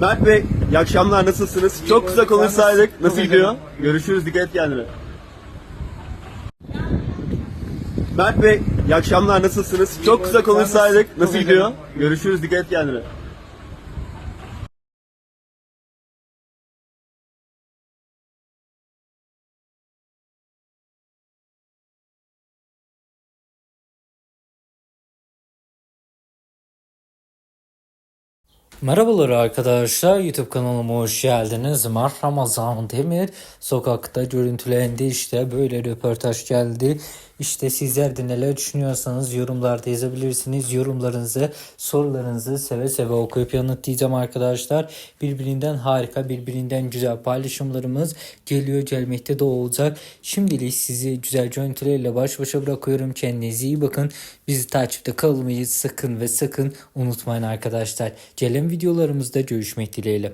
Mert Bey, iyi akşamlar nasılsınız? Çok kısa konuşsaydık nasıl gidiyor? Görüşürüz, dikkat et kendine. Mert Bey, iyi akşamlar nasılsınız? Çok kısa konuşsaydık nasıl gidiyor? Görüşürüz, dikkat et kendine. Merhabalar arkadaşlar YouTube kanalıma hoş geldiniz. Mar Ramazan Demir sokakta görüntülendi işte böyle röportaj geldi. İşte sizler de neler düşünüyorsanız yorumlarda yazabilirsiniz. Yorumlarınızı, sorularınızı seve seve okuyup yanıtlayacağım arkadaşlar. Birbirinden harika, birbirinden güzel paylaşımlarımız geliyor gelmekte de olacak. Şimdilik sizi güzel görüntülerle baş başa bırakıyorum. Kendinize iyi bakın. Bizi takipte kalmayı sakın ve sakın unutmayın arkadaşlar. Gelen videolarımızda görüşmek dileğiyle.